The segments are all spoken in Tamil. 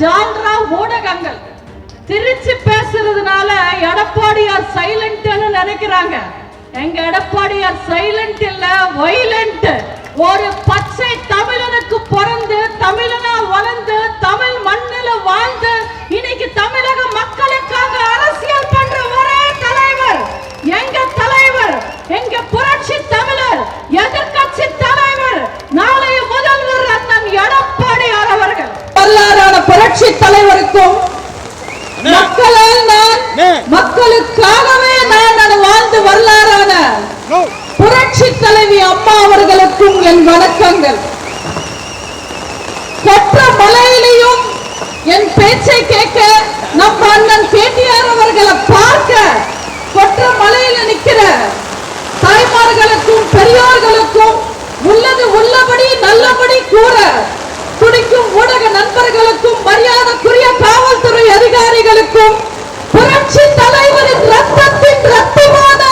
ஜான்ரா ஊடகங்கள். திருச்சி பேசுறதுனால எடப்பாடியார் சைலண்ட்னு நினைக்கிறாங்க. எங்க எடப்பாடியார் சைலண்ட் இல்ல வைலண்ட் ஒரு பச்சை தமிழனுக்கு பிறந்து தமிழனா வளர்ந்து தமிழ் மண்ணில வாழ்ந்து இன்னைக்கு தமிழக மக்களுக்காக அரசியல் பண்ற ஒரே தலைவர். எங்க தலைவர்? எங்க புரட்சி தமிழர் எதிர்க்கட்சி தலைவர். நாளைய முதல்வர் அண்ணன் எடப்பாடியார் அவர்கள் வரலாறான புரட்சி தலைவருக்கும் மக்களால் நான் மக்களுக்காகவே நான் வாழ்ந்து வரலாறான புரட்சி தலைவி அம்மா அவர்களுக்கும் என் வணக்கங்கள். கொற்ற மலையிலையும் என் பேச்சை கேட்க நம்ம அண்ணன் கேட்டியார் அவர்களை பார்க்க கொற்ற மலையில நிக்கிற தாய்மார்களுக்கும் பெரியோர்களுக்கும் உள்ளது உள்ளபடி நல்லபடி கூற துடிக்கும் ஊடக நண்பர்களுக்கும் மரியாதைக்குரிய காவல்துறை அதிகாரிகளுக்கும் புரட்சி தலைவரின் ரத்தத்தின் ரத்தமான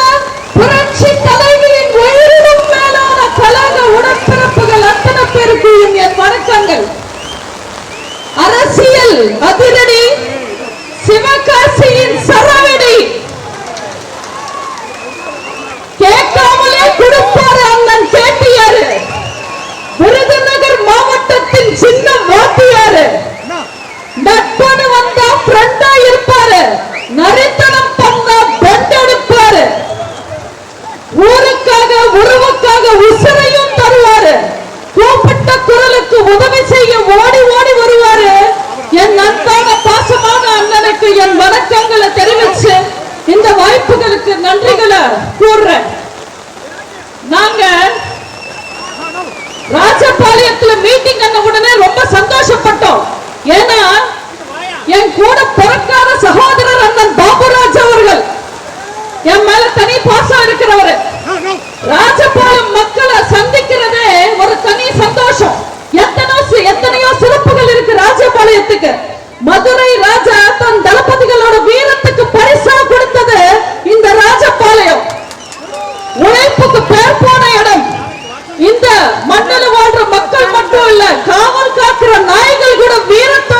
புரட்சி தலைவியின் உயிரினும் மேலான கழக உடற்பிறப்புகள் அத்தனை பேருக்கும் என் வணக்கங்கள். அரசியல் ராஜபாளையத்துல மீட்டிங் பண்ண உடனே ரொம்ப சந்தோஷப்பட்டோம். ஏன்னா என் கூட பிறக்காத சகோதரர் அண்ணன் பாபுராஜ் அவர்கள். என் மேல தனி பாசம் இருக்கிறவரு. ராஜபாளையம் மக்களை சந்திக்கிறதே ஒரு தனி சந்தோஷம். எத்தனையோ எத்தனையோ சிறப்புகள் இருக்கு ராஜபாளையத்துக்கு. மதுரை ராஜா தன் தளபதிகளோட வீரத்துக்கு பரிசா கொடுத்தது இந்த ராஜபாளையம். உழைப்புக்கு பேர் போன இடம். இந்த மண்ணில் வாழ்ற மக்கள் மட்டும் இல்ல காவல் காக்கிற நாய்கள் கூட வீரத்தோட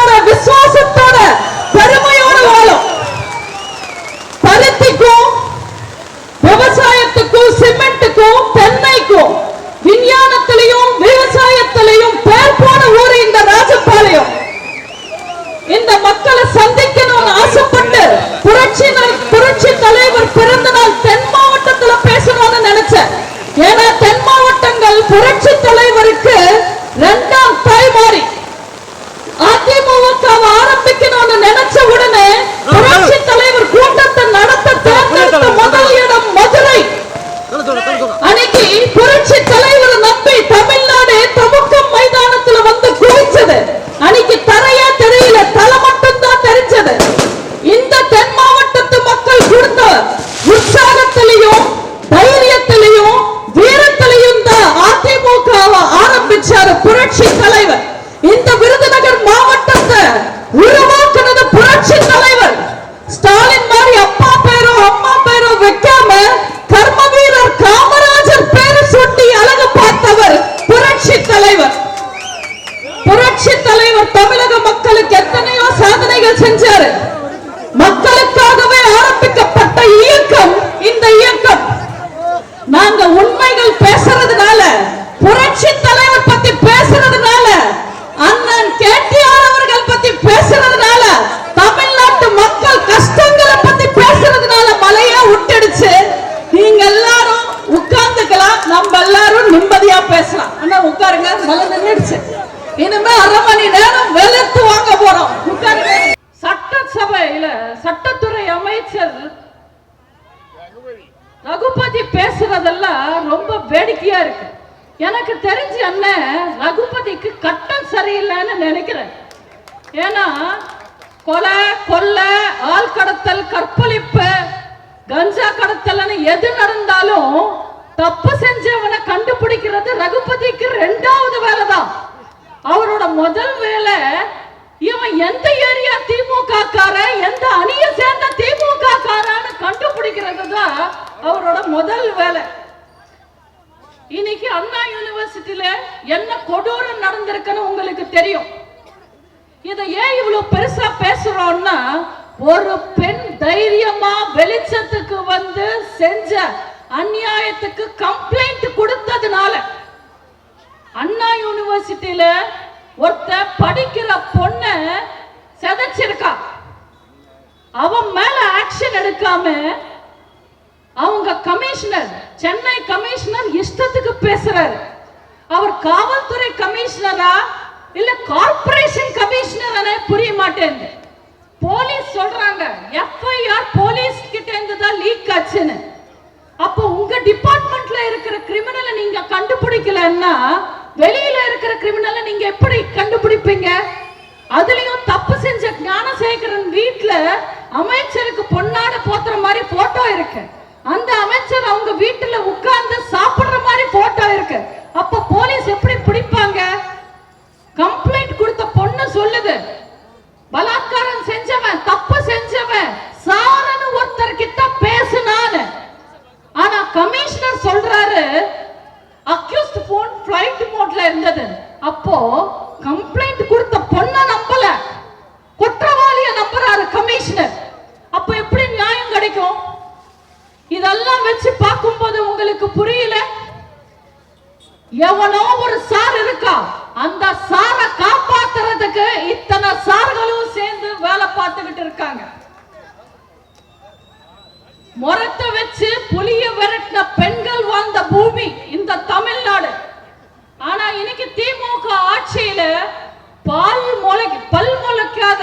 நான் நினைக்கிறேன். ஏன்னா கொலை கொள்ளை ஆள் கடத்தல் கற்பழிப்பு கஞ்சா கடத்தல்னு எது நடந்தாலும் தப்பு செஞ்சவனை கண்டுபிடிக்கிறது ரகுபதிக்கு ரெண்டாவது வேலை தான் அவரோட முதல் வேலை இவன் எந்த ஏரியா திமுக காரன் எந்த அணியை சேர்ந்த திமுக காரான்னு கண்டுபிடிக்கிறது தான் அவரோட முதல் வேலை. இன்னைக்கு அண்ணா யூனிவர்சிட்டியில என்ன கொடூரம் நடந்திருக்குன்னு உங்களுக்கு தெரியும். இதை ஏன் இவ்வளவு பெருசா பேசுறோம்னா ஒரு பெண் தைரியமா வெளிச்சத்துக்கு வந்து செஞ்ச அநியாயத்துக்கு கம்ப்ளைண்ட் கொடுத்ததுனால அண்ணா யூனிவர்சிட்டியில ஒருத்த படிக்கிற பொண்ண செதைச்சிருக்கா. அவன் மேல ஆக்ஷன் எடுக்காம அவங்க கமிஷனர் சென்னை கமிஷனர் இஷ்டத்துக்கு பேசுறாரு. அவர் காவல்துறை கமிஷனரா இல்ல கார்ப்பரேஷன் கமிஷனரா புரிய மாட்டேங்குது. போலீஸ் சொல்றாங்க எஃப்ஐஆர் போலீஸ் கிட்ட இருந்து தான் லீக் ஆச்சுன்னு. அப்போ உங்க டிபார்ட்மெண்ட்ல இருக்கிற கிரிமினலை நீங்க கண்டுபிடிக்கலன்னா வெளியில இருக்கிற கிரிமினலை நீங்க எப்படி கண்டுபிடிப்பீங்க? அதுலயும் தப்பு செஞ்ச ஞானசேகரன் வீட்டுல அமைச்சருக்கு பொன்னாட போத்துற மாதிரி போட்டோ இருக்கு. அந்த அமைச்சர் அவங்க வீட்டுல உட்கார்ந்து சாப்பிடுற மாதிரி போட்டோ இருக்கு. அப்ப போலீஸ் எப்படி பிடிப்பாங்க? கம்ப்ளைண்ட் கொடுத்த பொண்ணு சொல்லுது. பலாத்காரம் செஞ்சவன் தப்பு செஞ்சவன் சாரன்னு ஒருத்தர் கிட்ட பேசுனான்னு. ஆனா கமிஷனர் சொல்றாரு அக்யூஸ்ட் போன் ஃபிளைட் மோட்ல இருந்தது. அப்போ கம்ப்ளைண்ட் கொடுத்த பொண்ண நம்பல. குற்றவாளிய நம்புறாரு கமிஷனர் அப்ப எப்படி நியாயம் கிடைக்கும்? இதெல்லாம் வச்சு பார்க்கும்போது உங்களுக்கு புரியல? எவனோ ஒரு சார் இருக்கா? அந்த சாரை காப்பாத்துறதுக்கு இத்தனை சார்களும் சேர்ந்து வேலை பார்த்துக்கிட்டு இருக்காங்க. முரத்தை வச்சு புலிய விரட்டின பெண்கள் வாழ்ந்த பூமி இந்த தமிழ்நாடு. ஆனா இன்னைக்கு திமுக ஆட்சியில பால் முளை பல் முளைக்காத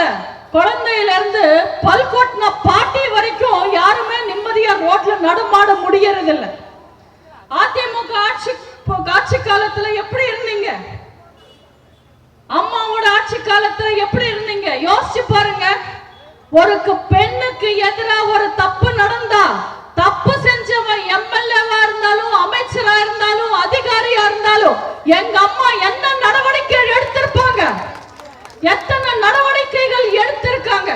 குழந்தையில இருந்து பல் கொட்டின பாட்டி வரைக்கும் யாருமே நிம்மதியா ரோட்ல நடமாட முடியறது இல்ல அதிமுக ஆட்சி ஆட்சி காலத்துல எப்படி இருந்தீங்க? அம்மாவோட ஆட்சி காலத்துல எப்படி இருந்தீங்க? யோசிச்சு பாருங்க. ஒரு பெண்ணுக்கு எதிரா ஒரு தப்பு நடந்தா தப்பு செஞ்சவன் எம்எல்ஏவா இருந்தாலும் அமைச்சரா இருந்தாலும் அதிகாரியா இருந்தாலும் எங்க அம்மா என்ன நடவடிக்கை எடுத்திருப்பாங்க? எத்தனை நடவடிக்கைகள் எடுத்திருக்காங்க?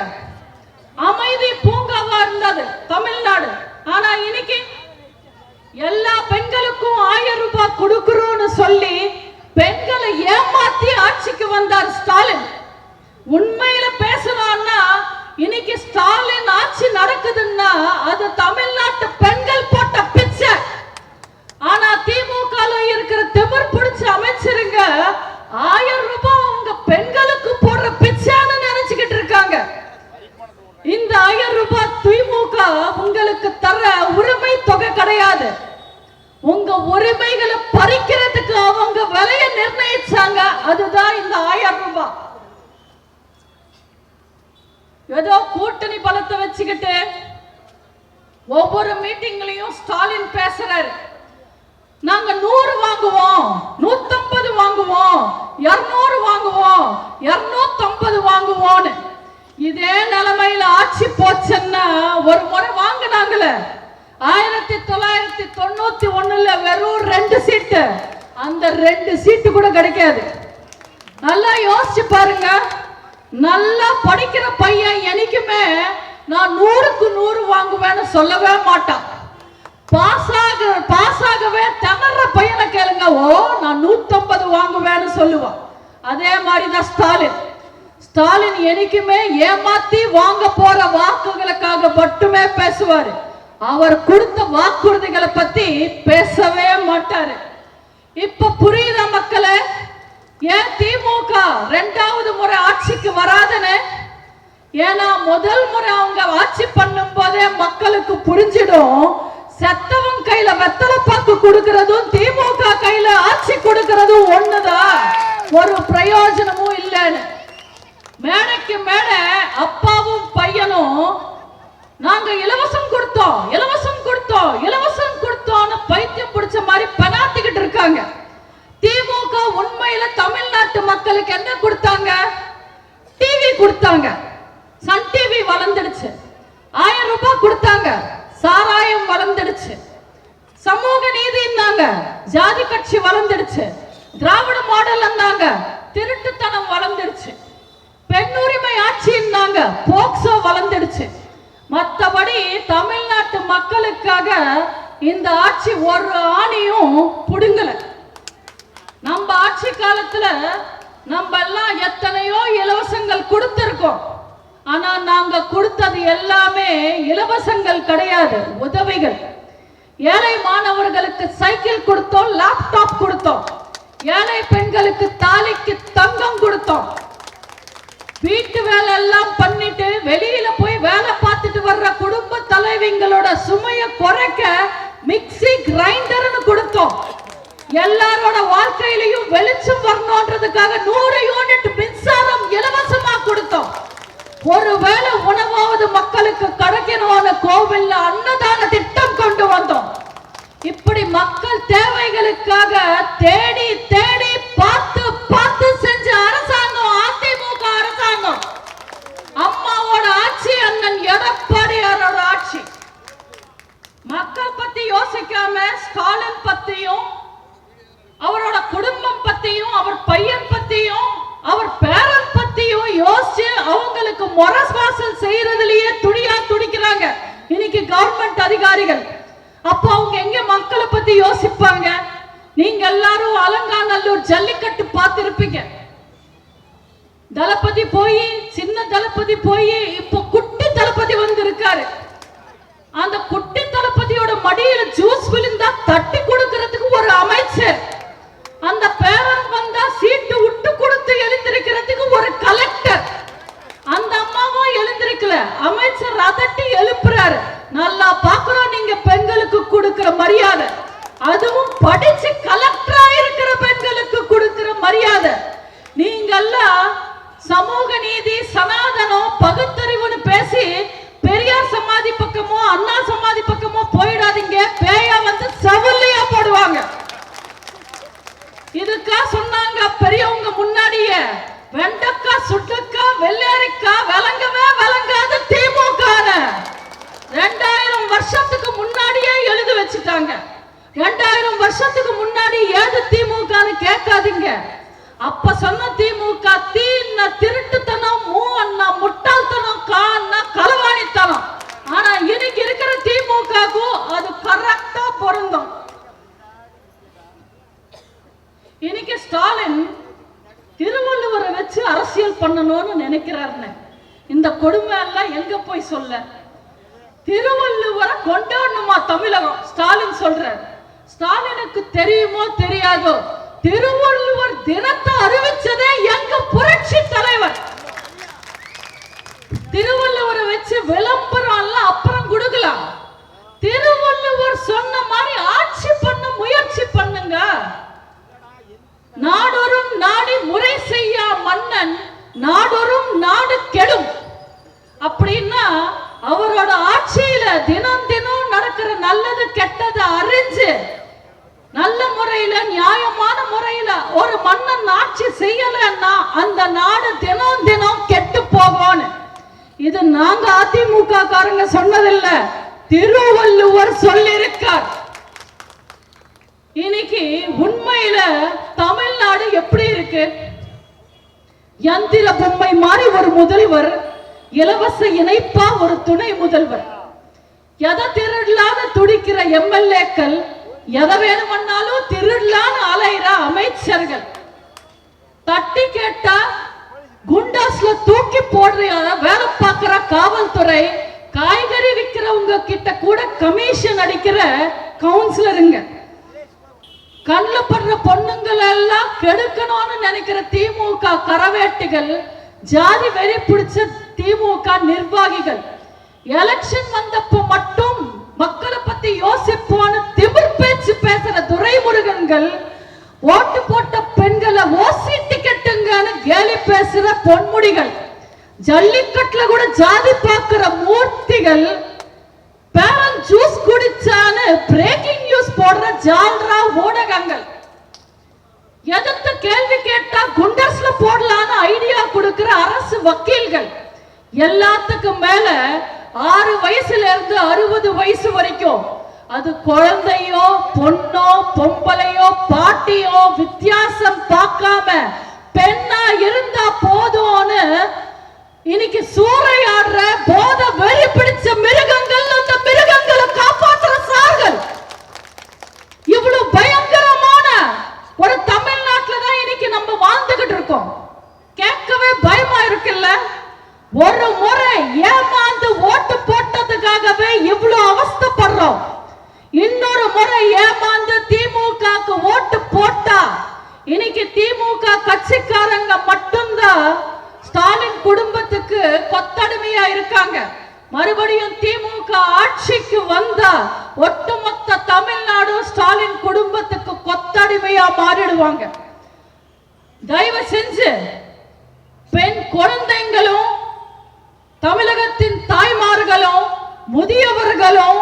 அமைதி பூங்காவா இருந்தது தமிழ்நாடு. ஆனா இன்னைக்கு எல்லா பெண்களுக்கும் ஆயிரம் ரூபாய் கொடுக்கிறோம்னு சொல்லி பெண்களை ஏமாத்தி ஆட்சிக்கு வந்தார் ஸ்டாலின். உண்மையில பேசணும்னா இன்னைக்கு ஸ்டாலின் ஆட்சி நடக்குதுன்னா அது தமிழ்நாட்டு பெண்கள் போட்ட பிச்சை. ஆனா திமுக இருக்கிற திமிர் பிடிச்ச அமைச்சருங்க ஆயிரம் ரூபாய் உங்க பெண்களுக்கு போடுற பிச்சைன்னு நினைச்சுக்கிட்டு இருக்காங்க இந்த ஆயிரம் ரூபாய் திமுக உங்களுக்கு தர உரிமை தொகை கிடையாது உங்க உரிமைகளை பறிக்கிறதுக்கு அவங்க விலையை நிர்ணயிச்சாங்க அதுதான் இந்த ஆயிரம் ரூபாய் ஏதோ கூட்டணி பலத்தை வச்சுக்கிட்டு ஒவ்வொரு மீட்டிங்லயும் ஸ்டாலின் பேசுறாரு நாங்க நூறு வாங்குவோம் நூத்தம்பது வாங்குவோம் இருநூறு வாங்குவோம் இருநூத்தம்பது வாங்குவோம்னு இதே நிலைமையில ஆட்சி போச்சுன்னா ஒரு முறை வாங்கினாங்களே ஆயிரத்தி தொள்ளாயிரத்தி தொண்ணூத்தி ஒண்ணுல வெறும் ரெண்டு சீட்டு அந்த ரெண்டு சீட்டு கூட கிடைக்காது. நல்லா யோசிச்சு பாருங்க. நல்லா படிக்கிற பையன் எனக்குமே நான் நூறுக்கு நூறு வாங்குவேன்னு சொல்லவே மாட்டான். பாஸ் ஆக பாஸ் ஆகவே திணற பையனை கேளுங்க. ஓ நான் நூத்தம்பது வாங்குவேன்னு சொல்லுவான். அதே மாதிரிதான் ஸ்டாலின். ஸ்டாலின் எனக்குமே ஏமாத்தி வாங்க போற வாக்குகளுக்காக மட்டுமே பேசுவாரு. அவர் கொடுத்த வாக்குறுதிகளை பத்தி பேசவே மாட்டாரு. இப்ப புரியுதா மக்களை? ஏன் திமுக ரெண்டாவது முறை ஆட்சிக்கு வராதுன்னு? ஏன்னா முதல் முறை அவங்க ஆட்சி பண்ணும் போதே மக்களுக்கு புரிஞ்சிடும். செத்தவன் கையில வெத்தலை பாக்கு கொடுக்கறதும் திமுக கையில ஆட்சி கொடுக்கறதும் ஒண்ணுதான். ஒரு பிரயோஜனமும் இல்லைன்னு. மேடைக்கு மேடை அப்பாவும் பையனும் நாங்க இலவசம் கொடுத்தோம் இலவசம் கொடுத்தோம் இலவசம் கொடுத்தோம்னு பைத்தியம் பிடிச்ச மாதிரி பெனாத்திக்கிட்டு இருக்காங்க. திமுக உண்மையில தமிழ்நாட்டு மக்களுக்கு என்ன கொடுத்தாங்க? டிவி கொடுத்தாங்க. சன் டிவி வளர்ந்துடுச்சு. ஆயிரம் ரூபாய் கொடுத்தாங்க. சாராயம் வளர்ந்துடுச்சு. சமூக நீதி இருந்தாங்க ஜாதி கட்சி வளர்ந்துடுச்சு. திராவிட மாடல் இருந்தாங்க திருட்டுத்தனம் வளர்ந்துடுச்சு. பெண்ணுரிமை ஆட்சி இருந்தாங்க போக்சோ வளர்ந்துடுச்சு. மத்தபடி தமிழ்நாட்டு மக்களுக்காக இந்த ஆட்சி ஒரு ஆணியும் புடுங்கல. நம்ம ஆட்சி காலத்துல நம்ம எல்லாம் எத்தனையோ இலவசங்கள் கொடுத்திருக்கோம். ஆனா நாங்க கொடுத்தது எல்லாமே இலவசங்கள் கிடையாது உதவிகள். ஏழை மாணவர்களுக்கு சைக்கிள் கொடுத்தோம் லேப்டாப் கொடுத்தோம். ஏழை பெண்களுக்கு தாலிக்கு தங்கம் கொடுத்தோம். வீட்டு வேலை எல்லாம் பண்ணிட்டு வெளியில போய் பார்த்துட்டு வர்ற குடும்ப தலைவிங்களோட சுமைய குறைக்க மிக்சி கிரைண்டர்னு கொடுத்தோம். எல்லாரோட வாழ்க்கையிலையும் வெளிச்சம் வரணும்ன்றதுக்காக நூறு யூனிட் மின்சாரம் இலவசமா கொடுத்தோம். ஒருவேளை உணவாவது மக்களுக்கு கிடைக்கணும்னு கோவில்ல அன்னதான திட்டம் கொண்டு வந்தோம். இப்படி மக்கள் தேவைகளுக்காக தேடி தேடி பார்த்து பார்த்து செஞ்ச அரசாங்கம் அதிமுக அரசாங்கம் அம்மாவோட ஆட்சி அண்ணன் எடப்பாடியாரோட ஆட்சி. மக்கள் பத்தி யோசிக்காம ஸ்டாலின் பத்தியும் அவரோட குடும்பம் பத்தியும் அவர் பையன் பத்தியும் அவர் பேரன் பத்தியும் யோசிச்சு அவங்களுக்கு முரசாசல் செய்யறதுலயே துடியா துடிக்கிறாங்க இன்னைக்கு கவர்மெண்ட் அதிகாரிகள். அப்ப அவங்க எங்க மக்களை பத்தி யோசிப்பாங்க? நீங்க எல்லாரும் அலங்காநல்லூர் ஜல்லிக்கட்டு பார்த்திருப்பீங்க. தளபதி போய் சின்ன தளபதி போய் இப்போ குட்டி தளபதி வந்து இருக்காரு அந்த குட்டி தளபதியோட மடியில ஜூஸ் விழுந்தா தட்டி கொடுக்கறதுக்கு ஒரு அமைச்சர். அந்த பேரன் வந்தா சீட்டு விட்டு கொடுத்து எழுந்திருக்கிறதுக்கு ஒரு கலெக்டர். அந்த அம்மாவும் எழுந்திருக்கல. அமைச்சர் அதட்டி எழுப்புறாரு. நல்லா பாக்குறோம் நீங்க பெண்களுக்கு கொடுக்கிற மரியாதை. அதுவும் படிச்சு கலெக்டரா இருக்கிற பெண்களுக்கு கொடுக்கிற மரியாதை. நீங்கெல்லாம் பகுத்தறிவுன்னு பேசி பெரியார் சமாதி பக்கமோ அண்ணா சமாதி பக்கமோ போயிடாதீங்க. பேயா வந்து செவல்லையா போடுவாங்க. இதுக்கா சொன்னாங்க பெரியவங்க முன்னாடியே. வெண்டக்கா சுட்டக்கா வெள்ளரிக்கா விளங்கவே விளங்காது திமுக ரெண்டாயிரம் வருஷத்துக்கு முன்னாடியே எழுதி வச்சுட்டாங்க. ரெண்டாயிரம் வருஷத்துக்கு முன்னாடி ஏது திமுகன்னு கேட்காதீங்க. அப்ப சொன்ன திமுக தீன்ன திருட்டுத்தனம் மூ அண்ணா முட்டாள்தனம் கான்னா களவாணித்தனம். ஆனா இன்னைக்கு இருக்கிற திமுகக்கும் அது கரெக்டா பொருந்தும். இன்னைக்கு ஸ்டாலின் திருவள்ளுவரை வச்சு அரசியல் பண்ணணும்னு நினைக்கிறாருன்னு. இந்த கொடுமை எல்லாம் எங்க போய் சொல்ல? திருவள்ளுவரை கொண்டாடணுமா தமிழகம்? ஸ்டாலின் சொல்றார். ஸ்டாலினுக்கு தெரியுமோ தெரியாதோ? திருவள்ளுவர் தினத்தை அறிவிச்சதே எங்க புரட்சி தலைவர். திருவள்ளுவரை வச்சு விளம்பரம் அப்புறம் கொடுக்கலாம். திருவள்ளுவர் சொன்ன மாதிரி ஆட்சி பண்ண முயற்சி பண்ணுங்க. நாடொரும் நாடி முறை செய்யா மன்னன் நாடொரும் நாடு கெடும். அப்படின்னா அவரோட ஆட்சியில தினம் தினம் நடக்கிற நல்லது கெட்டதை அறிஞ்சு நல்ல முறையில நியாயமான முறையில ஒரு மன்னன் ஆட்சி செய்யலைன்னா அந்த நாடு தினம் தினம் கெட்டு போகும் இது நாங்க அதிமுக காரங்க சொன்னதில்ல திருவள்ளுவர் சொல்லிருக்கார் இன்னைக்கு உண்மையில தமிழ்நாடு எப்படி இருக்கு? யந்திர பொம்மை மாதிரி ஒரு முதல்வர் இலவச இணைப்பா ஒரு துணை முதல்வர். எதை திருடலான்னு துடிக்கிற எம்எல்ஏக்கள் எதை வேணுமன்னாலும் திருடலான்னு அலையிற அமைச்சர்கள். தட்டி கேட்டா குண்டாஸ்ல தூக்கி போடுற வேலை பார்க்கிற காவல்துறை காய்கறி விற்கிறவங்க கிட்ட கூட கமிஷன் அடிக்கிற கவுன்சிலருங்க கண்ணுல படுற பொண்ணுங்களை எல்லாம் கெடுக்கணும்னு நினைக்கிற திமுக கரவேட்டுகள் ஜாதி வெறி பிடிச்ச திமுக நிர்வாகிகள். எலெக்ஷன் வந்தப்போ மட்டும் மக்களை பத்தி யோசிப்போன்னு திமிர் பேச்சு பேசுற துரைமுருகன்கள் ஓட்டு போட்ட பெண்களை ஓசி டிக்கெட்டுங்கன்னு கேலி பேசுற பொன்முடிகள் ஜல்லிக்கட்டுல கூட ஜாதி பார்க்கிற மூர்த்திகள் பேரன் ஜூஸ் குடிச்சான்னு பிரேக்கிங் நியூஸ் போடுற ஜால்ரா ஊடகங்கள். எதிர்த்து கேள்வி கேட்டா குண்டர்ஸ்ல போடலான்னு ஐடியா கொடுக்கிற அரசு வக்கீல்கள். எல்லாத்துக்கும் மேல ஆறு வயசுல இருந்து அறுபது வயசு வரைக்கும். அது குழந்தையோ பொண்ணோ பொம்பளையோ பாட்டியோ வித்தியாசம் பார்க்காம பெண்ணா இருந்தா போதும்னு இன்னைக்கு சூறையாடுற போத வெறி பிடிச்ச மிருகங்கள் அந்த மிருகங்களை காப்பாற்றுற சார்கள் இவ்வளவு பயங்கரமான ஒரு தமிழ்நாட்டுல தான் இன்னைக்கு நம்ம வாழ்ந்துகிட்டு இருக்கோம் கேட்கவே பயமா இருக்குல்ல ஒரு முறை ஏமாந்து ஓட்டு போட்டதுக்காகவே இவ்வளவு அவஸ்தைப்படுறோம் இன்னொரு முறை ஏமாந்து திமுகக்கு ஓட்டு போட்டா இன்னைக்கு திமுக கட்சிக்காரங்க மட்டும்தான் ஸ்டாலின் குடும்பத்துக்கு கொத்தடிமையா இருக்காங்க மறுபடியும் திமுக ஆட்சிக்கு வந்தா ஒட்டுமொத்த தமிழ்நாடு ஸ்டாலின் குடும்பத்துக்கு கொத்தடிமையா மாறிடுவாங்க. தயவு செஞ்சு பெண் குழந்தைங்களும் தமிழகத்தின் தாய்மார்களும் முதியவர்களும்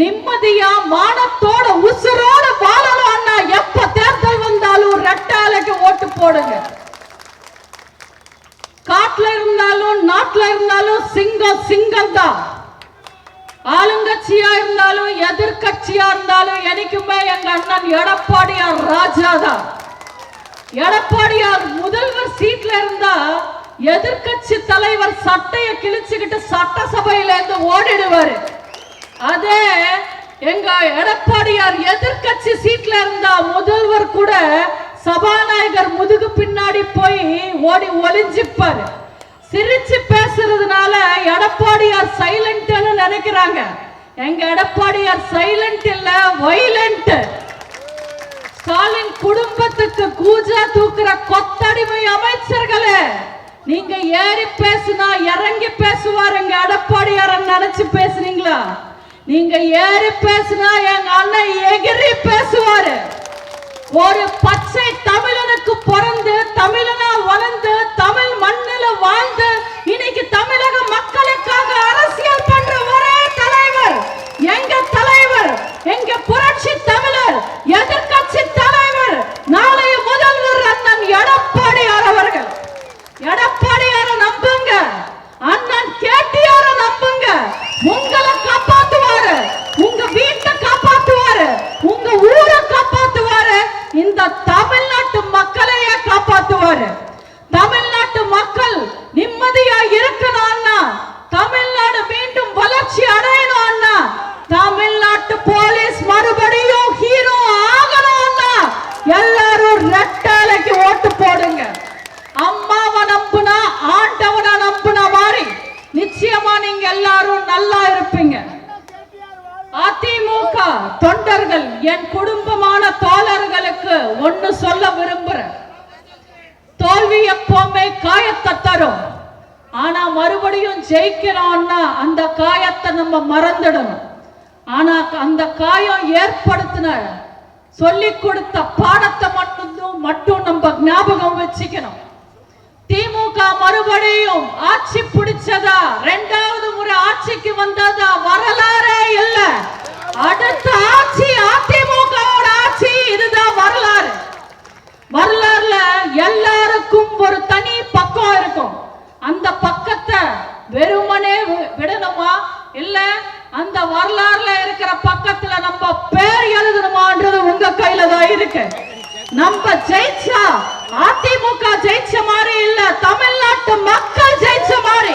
நிம்மதியா மானத்தோட உசுரோட அண்ணா. எப்ப தேர்தல் வந்தாலும் ரெட்டாலைக்கு ஓட்டு போடுங்க. காட்டுல இருந்தாலும் நாட்டுல இருந்தாலும் சிங்கம் சிங்கம் தான் ஆளுங்கட்சியா இருந்தாலும் எதிர்கட்சியா இருந்தாலும் எனக்குமே எங்க அண்ணன் எடப்பாடியார் ராஜா தான். எடப்பாடியார் முதல்வர் சீட்ல இருந்தா எதிர்க்கட்சி தலைவர் சட்டைய கிழிச்சுக்கிட்டு சட்டசபையில இருந்து ஓடிடுவாரு. அதே எங்க எடப்பாடியார் எதிர்க்கட்சி சீட்ல இருந்தா முதல்வர் கூட சபாநாயகர் முதுகு பின்னாடி போய் ஓடி ஒளிஞ்சிப்பாரு. சிரிச்சு பேசுறதுனால எடப்பாடியார் சைலண்ட்னு நினைக்கிறாங்க. எங்க எடப்பாடியார் சைலண்ட் இல்ல வைலண்ட் ஸ்டாலின் குடும்பத்துக்கு கூஜா தூக்குற கொத்தடிமை அமைச்சர்களே நீங்க ஏறி பேசுனா இறங்கி பேசுவார் எங்க எடப்பாடியார நினைச்சு பேசுனீங்களா நீங்க ஏறி பேசுனா எங்க அண்ணன் எகிரி பேசுவாரு. ஒரு பச்சை தமிழ் பிறந்து தமிழனா வளர்ந்து தமிழ் மண்ணில வாழ்ந்து இன்னைக்கு தமிழக மக்களுக்காக அரசியல் பண்ற ஒரே தலைவர் எங்க தலைவர் எங்க புரட்சி தமிழர் எதிர்க்கட்சி தலைவர் நாளைய முதல்வர் அண்ணன் எடப்பாடியார் அவர்கள் எடப்பாடியார நம்புங்க அண்ணன் கேட்டியார நம்புங்க உங்களை காப்பாத்துவாரு உங்க வீட்டை காப்பாத்துவாரு உங்க ஊரை காப்பாத்துவாரு இந்த தமிழ்நாட்டு மக்களையே காப்பாத்துவாரு தமிழ்நாட்டு மக்கள் நிம்மதியா இருக்கணும் அண்ணா. தமிழ்நாடு மீண்டும் வளர்ச்சி அடையணும் அண்ணா. தமிழ்நாட்டு போலீஸ் மறுபடியும் ஹீரோ ஆகணும் அண்ணா. எல்லாரும் ரெட்டாலைக்கு ஓட்டு போடுங்க. அம்மாவை நம்புனா ஆண்டவனை நம்புன மாதிரி நிச்சயமா நீங்க எல்லாரும் நல்லா இருப்பீங்க. அதிமுக தொண்டர்கள் என் குடும்பமான தோழர்களுக்கு ஒண்ணு சொல்ல விரும்புறேன். தோல்வி எப்பவுமே காயத்தை தரும். ஆனா மறுபடியும் ஜெயிக்கணும்னா அந்த காயத்தை நம்ம மறந்துடணும். ஆனா அந்த காயம் ஏற்படுத்தின சொல்லி கொடுத்த பாடத்தை மட்டும் மட்டும் நம்ம ஞாபகம் வச்சுக்கணும். திமுக மறுபடியும் ஆட்சி பிடிச்சதா? ரெண்டாவது முறை ஆட்சிக்கு வந்ததா? வரலாறே இல்ல. அடுத்த ஆட்சி அதிமுகவோட ஆட்சி இதுதான் வரலாறு. வரலாறுல எல்லாருக்கும் ஒரு தனி பக்கம் இருக்கும். அந்த பக்கத்தை வெறுமனே விடணுமா? இல்ல அந்த வரலாறுல இருக்கிற பக்கத்துல நம்ம பேர் எழுதணுமான்றது உங்க கையில தான் இருக்கு. நம்ம ஜெயிச்சா அதிமுக ஜெயிச்ச மாதிரி இல்ல தமிழ்நாட்டு மக்கள் ஜெயிச்ச மாதிரி.